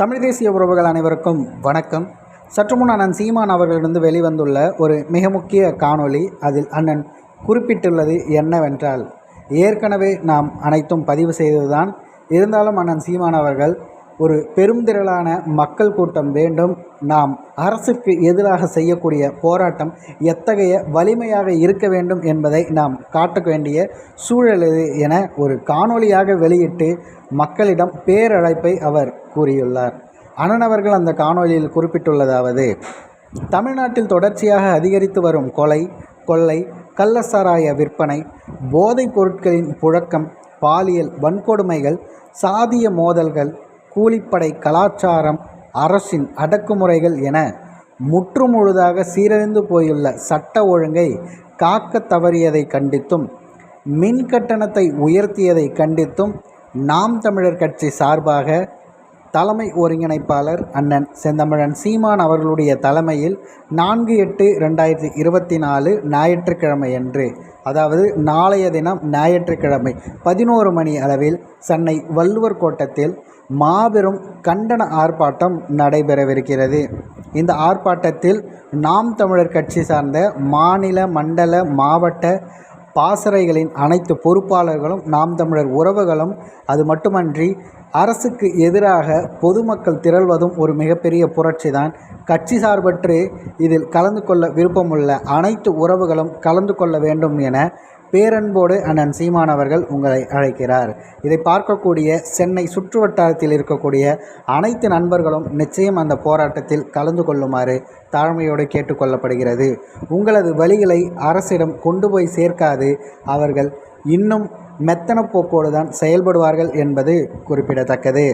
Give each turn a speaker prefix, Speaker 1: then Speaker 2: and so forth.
Speaker 1: தமிழ் தேசிய உறவுகள் அனைவருக்கும் வணக்கம். சற்று முன் அண்ணன் சீமான் அவர்களிருந்து வெளிவந்துள்ள ஒரு மிக முக்கிய காணொளி அதில் அண்ணன் குறிப்பிட்டுள்ளது என்னவென்றால் ஏற்கனவே நாம் அனைத்தும் பதிவு செய்ததுதான். இருந்தாலும் அண்ணன் சீமான் அவர்கள் ஒரு பெருந்திரளான மக்கள் கூட்டம் வேண்டும். நாம் அரசுக்கு எதிராக செய்யக்கூடிய போராட்டம் எத்தகைய வலிமையாக இருக்க வேண்டும் என்பதை நாம் காட்ட வேண்டிய சூழல் இது என ஒரு காணொளியாக வெளியிட்டு மக்களிடம் பேரழைப்பை அவர் கூறியுள்ளார். அண்ணன் அவர்கள் அந்த காணொளியில் குறிப்பிட்டுள்ளதாவது தமிழ்நாட்டில் தொடர்ச்சியாக அதிகரித்து வரும் கொலை கொள்ளை கள்ளசாராய விற்பனை போதைப் பொருட்களின் புழக்கம் பாலியல் வன்கொடுமைகள் சாதிய மோதல்கள் கூலிப்படை கலாச்சாரம் அரசின் அடக்குமுறைகள் என முற்றுமுழுதாக சீரழிந்து போயுள்ள சட்ட ஒழுங்கை காக்க தவறியதை கண்டித்தும் மின் கட்டணத்தை உயர்த்தியதை கண்டித்தும் நாம் தமிழர் கட்சி சார்பாக தலைமை ஒருங்கிணைப்பாளர் அண்ணன் செந்தமிழன் சீமான் அவர்களுடைய தலைமையில் நான்கு எட்டு ரெண்டாயிரத்தி இருபத்தி நாலு ஞாயிற்றுக்கிழமை அன்று அதாவது நாளைய தினம் ஞாயிற்றுக்கிழமை பதினோரு மணி அளவில் சென்னை வள்ளுவர் கோட்டத்தில் மாபெரும் கண்டன ஆர்ப்பாட்டம் நடைபெறவிருக்கிறது. இந்த ஆர்ப்பாட்டத்தில் நாம் தமிழர் கட்சி சார்ந்த மாநில மண்டல மாவட்ட பாசறைகளின் அனைத்து பொறுப்பாளர்களும் நாம் தமிழர் உறவுகளும் அது மட்டுமன்றி அரசுக்கு எதிராக பொதுமக்கள் திரள்வதும் ஒரு மிகப்பெரிய புரட்சி தான் கட்சி சார்பற்று இதில் கலந்து கொள்ள விருப்பமுள்ள அனைத்து உறவுகளும் கலந்து கொள்ள வேண்டும் என பேரன்போடு அண்ணன் சீமான் அவர்கள் உங்களை அழைக்கிறார். இதை பார்க்கக்கூடிய சென்னை சுற்றுவட்டாரத்தில் இருக்கக்கூடிய அனைத்து நண்பர்களும் நிச்சயம் அந்த போராட்டத்தில் கலந்து கொள்ளுமாறு தாழ்மையோடு கேட்டுக்கொள்ளப்படுகிறது. உங்களது வழிகளை அரசிடம் கொண்டு போய் சேர்க்காது. அவர்கள் இன்னும் மெத்தன போக்கோடு தான் செயல்படுவார்கள் என்பது குறிப்பிடத்தக்கது.